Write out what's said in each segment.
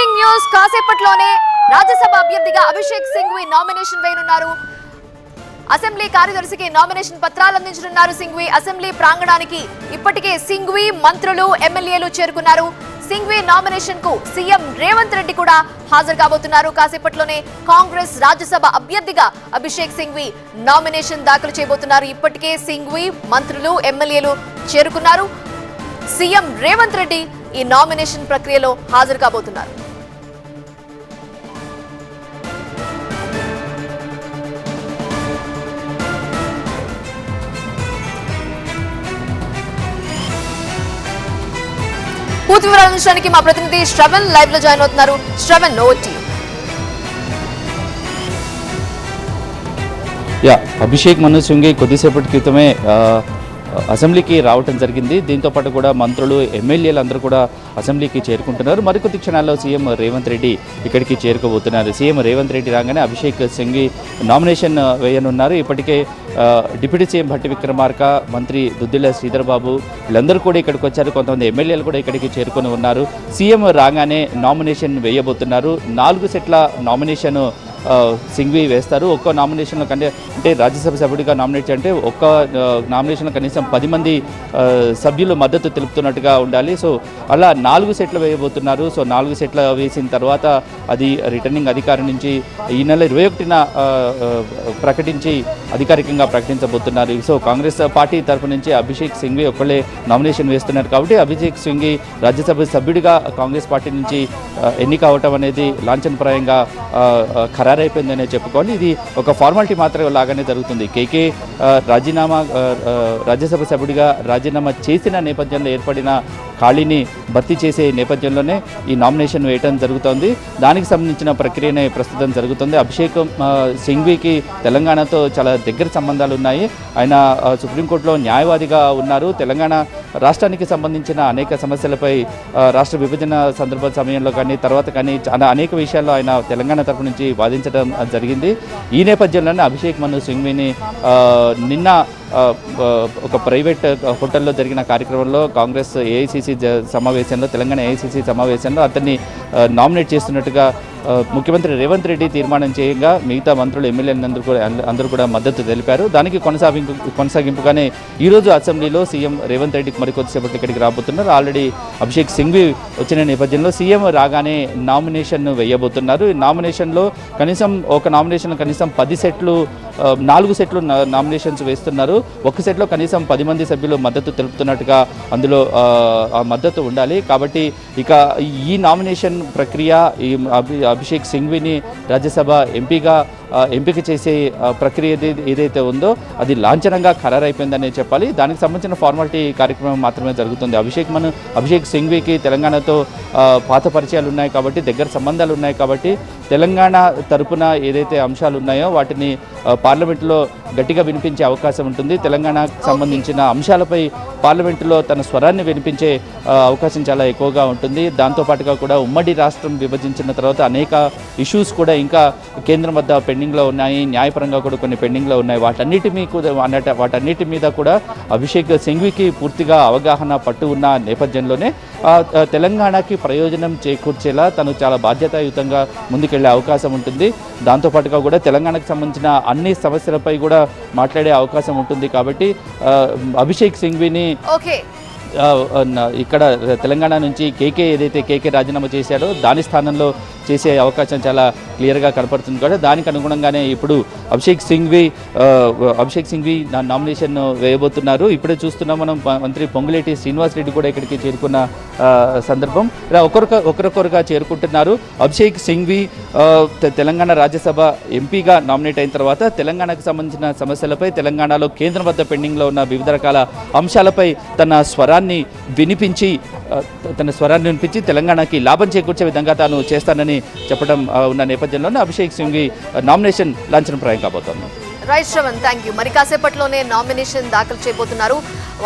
Breaking news. కాసేపట్లోనే రాజ్యసభ అభ్యర్థిగా Abhishek Singhvi nomination వేయనున్నారు. అసెంబ్లీ కార్యదర్శికి నామినేషన్ పత్రాలు అందించనున్నారు సింఘ్వి. అసెంబ్లీ ప్రాంగణానికి ఇప్పటికే సింఘ్వి మంత్రులు ఎమ్మెల్యేలు చేరుకున్నారు. సింఘ్వి నామినేషన్కు సీఎం రేవంత్ రెడ్డి కూడా హాజరు కాబోతున్నారు. కాసేపట్లోనే కాంగ్రెస్ రాజ్యసభ అభ్యర్థిగా అభిషేక్ సింఘ్వి నామినేషన్ దాఖలు చేయబోతున్నారు. ఇప్పటికే సింఘ్వి మంత్రులు ఎమ్మెల్యేలు చేరుకున్నారు. సీఎం రేవంత్ రెడ్డి ఈ నామినేషన్ ప్రక్రియలో హాజరు కాబోతున్నారు. పూర్తి వివరాలు అందించడానికి మా ప్రతినిధి శ్రవణ్ లైవ్లో జాయిన్ అవుతున్నారు. శ్రవణ్ ఓటీ యా అభిషేక్ మను సింఘే కొద్దిసేపటి క్రితమే అసెంబ్లీకి రావటం జరిగింది. దీంతో పాటు కూడా మంత్రులు ఎమ్మెల్యేలు అందరూ కూడా అసెంబ్లీకి చేరుకుంటున్నారు. మరికొద్ది క్షణాల్లో సీఎం రేవంత్ రెడ్డి ఇక్కడికి చేరుకోబోతున్నారు. సీఎం రేవంత్ రెడ్డి రాగానే అభిషేక్ సింఘి నామినేషన్ వేయనున్నారు. ఇప్పటికే డిప్యూటీ సీఎం భట్టి విక్రమార్క మంత్రి దుద్దిల శ్రీధర్ బాబు వీళ్ళందరూ కూడా ఇక్కడికి వచ్చారు. కొంతమంది ఎమ్మెల్యేలు కూడా ఇక్కడికి చేరుకొని ఉన్నారు. సీఎం రాగానే నామినేషన్ వేయబోతున్నారు. నాలుగు సెట్ల నామినేషన్ సింఘ్వి వేస్తారు. ఒక్క నామినేషన్లో కంటే అంటే రాజ్యసభ సభ్యుడిగా నామినేట్ అంటే ఒక్క నామినేషన్లో కనీసం పది మంది సభ్యులు మద్దతు తెలుపుతున్నట్టుగా ఉండాలి. సో అలా నాలుగు సెట్లు వేయబోతున్నారు. సో నాలుగు సెట్ల వేసిన తర్వాత అది రిటర్నింగ్ అధికారి నుంచి ఈ నెల ఇరవై ఒకటిన ప్రకటించి అధికారికంగా ప్రకటించబోతున్నారు. సో కాంగ్రెస్ పార్టీ తరఫు నుంచి అభిషేక్ సింఘ్వి ఒక్కళ్ళే నామినేషన్ వేస్తున్నారు కాబట్టి అభిషేక్ సింఘ్వి రాజ్యసభ సభ్యుడిగా కాంగ్రెస్ పార్టీ నుంచి ఎన్నిక అవటం అనేది లాంఛనప్రాయంగా ఖరా ఖరారైపోయిందనే చెప్పుకోవాలి. ఇది ఒక ఫార్మాలిటీ మాత్రం లాగానే జరుగుతుంది. కేకే ఆ, రాజీనామా రాజ్యసభ సభ్యుడిగా రాజీనామా చేసిన నేపథ్యంలో ఏర్పడిన ఖాళీని భర్తీ చేసే నేపథ్యంలోనే ఈ నామినేషన్ వేయటం జరుగుతోంది. దానికి సంబంధించిన ప్రక్రియనే ప్రస్తుతం జరుగుతుంది. అభిషేక్ సింఘ్వికి తెలంగాణతో చాలా దగ్గర సంబంధాలు ఉన్నాయి. ఆయన సుప్రీంకోర్టులో న్యాయవాదిగా ఉన్నారు. తెలంగాణ రాష్ట్రానికి సంబంధించిన అనేక సమస్యలపై రాష్ట్ర విభజన సందర్భ సమయంలో కానీ తర్వాత కానీ చాలా అనేక విషయాల్లో ఆయన తెలంగాణ తరపు నుంచి వాదించడం జరిగింది. ఈ నేపథ్యంలోనే అభిషేక్ మను సింఘ్విని నిన్న ఒక ప్రైవేట్ హోటల్లో జరిగిన కార్యక్రమంలో కాంగ్రెస్ ఏఐసిసి సమావేశంలో తెలంగాణ ఏఐసిసి సమావేశంలో అతన్ని నామినేట్ చేస్తున్నట్టుగా ముఖ్యమంత్రి రేవంత్ రెడ్డి తీర్మానం చేయగా మిగతా మంత్రులు ఎమ్మెల్యేలందరూ కూడా అందరూ కూడా మద్దతు తెలిపారు. దానికి కొనసాగింపు కొనసాగింపుగానే ఈరోజు అసెంబ్లీలో సీఎం రేవంత్ రెడ్డి మరికొద్దిసేపటి ఇక్కడికి రాబోతున్నారు. ఆల్రెడీ అభిషేక్ సింఘ్వి వచ్చిన నేపథ్యంలో సీఎం రాగానే నామినేషన్ వేయబోతున్నారు. ఈ నామినేషన్లో కనీసం ఒక నామినేషన్ కనీసం పది సెట్లు నాలుగు సెట్లు నా- నామినేషన్స్ వేస్తున్నారు. ఒక సెట్లో కనీసం పది మంది సభ్యులు మద్దతు తెలుపుతున్నట్టుగా అందులో మద్దతు ఉండాలి. కాబట్టి ఇక ఈ నామినేషన్ ప్రక్రియ ఈ అభి- అభిషేక్ సింఘ్విని రాజ్యసభ ఎంపీగా ఎంపిక చేసే ప్రక్రియ ఏదైతే ఉందో అది లాంఛనంగా ఖరారైపోయిందనే చెప్పాలి. దానికి సంబంధించిన ఫార్మాలిటీ కార్యక్రమం మాత్రమే జరుగుతుంది. అభిషేక్ మన అభిషేక్ సింఘ్వికి తెలంగాణతో ఆ, పాత పరిచయాలు ఉన్నాయి కాబట్టి దగ్గర సంబంధాలు ఉన్నాయి కాబట్టి తెలంగాణ తరపున ఏదైతే అంశాలు ఉన్నాయో వాటిని పార్లమెంట్లో గట్టిగా వినిపించే అవకాశం ఉంటుంది. తెలంగాణకు సంబంధించిన అంశాలపై పార్లమెంటులో తన స్వరాన్ని వినిపించే అవకాశం చాలా ఎక్కువగా ఉంటుంది. దాంతోపాటుగా కూడా ఉమ్మడి రాష్ట్రం విభజించిన తర్వాత అనేక ఇష్యూస్ కూడా ఇంకా కేంద్రం వద్ద పెండింగ్లో ఉన్నాయి. న్యాయపరంగా కూడా కొన్ని పెండింగ్లో ఉన్నాయి. వాటన్నిటి మీకు అన్నట వాటన్నిటి మీద కూడా అభిషేక్ సింఘ్వికి పూర్తిగా అవగాహన పట్టు ఉన్న నేపథ్యంలోనే తెలంగాణకి ప్రయోజనం చేకూర్చేలా తను చాలా బాధ్యతాయుతంగా ముందుకెళ్ళే అవకాశం ఉంటుంది. దాంతోపాటుగా కూడా తెలంగాణకు సంబంధించిన అన్ని సమస్యలపై కూడా మాట్లాడే అవకాశం ఉంటుంది కాబట్టి అభిషేక్ సింఘ్విని ఓకే. ఇక్కడ తెలంగాణ నుంచి కేకే ఏదైతే కేకే రాజీనామా చేశాడో దాని స్థానంలో చేసే అవకాశం చాలా క్లియర్గా కనపడుతుంది కూడా దానికి అనుగుణంగానే ఇప్పుడు అభిషేక్ సింఘ్వి అభిషేక్ సింఘ్వి నామినేషన్ వేయబోతున్నారు. ఇప్పుడే చూస్తున్నాం మనం మంత్రి పొంగులేటి శ్రీనివాస్ రెడ్డి కూడా ఇక్కడికి చేరుకున్న సందర్భం. ఇలా ఒకరొక ఒకరొకరుగా చేరుకుంటున్నారు. అభిషేక్ సింఘ్వి తెలంగాణ రాజ్యసభ ఎంపీగా నామినేట్ అయిన తర్వాత తెలంగాణకు సంబంధించిన సమస్యలపై తెలంగాణలో కేంద్రం వద్ద పెండింగ్లో ఉన్న వివిధ రకాల అంశాలపై తన స్వరాన్ని వినిపించి తన స్వరాన్ని వినిపించి తెలంగాణకి లాభం చేకూర్చే విధంగా తాను చేస్తానని చెప్పడం ఉన్న నేపథ్యంలోనే అభిషేక్ సింగ్ నామినేషన్ లాంఛనప్రాయం కాబోతోంది. రైట్ శ్రవణ్ థ్యాంక్ యూ మరి కాసేపట్లోనే నామినేషన్ దాఖలు చేయబోతున్నారు.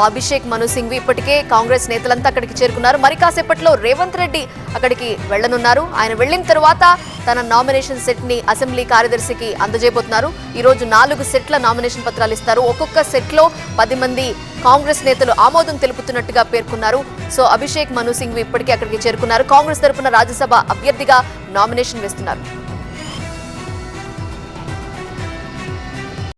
అభిషేక్ మను సింగ్ ఇప్పటికే కాంగ్రెస్ నేతలంతా అక్కడికి చేరుకున్నారు. మరి కాసేపట్లో రేవంత్ రెడ్డి అక్కడికి వెళ్ళనున్నారు ఆయన వెళ్ళిన తర్వాత తన నామినేషన్ సెట్ని అసెంబ్లీ కార్యదర్శికి అందజేయబోతున్నారు. ఈ రోజు నాలుగు సెట్ల నామినేషన్ పత్రాలు ఇస్తారు. ఒక్కొక్క సెట్లో పది మంది కాంగ్రెస్ నేతలు ఆమోదం తెలుపుతున్నట్టుగా పేర్కొన్నారు. సో అభిషేక్ మను సింగ్ ఇప్పటికే అక్కడికి చేరుకున్నారు. కాంగ్రెస్ తరపున రాజ్యసభ అభ్యర్థిగా నామినేషన్ వేస్తున్నారు.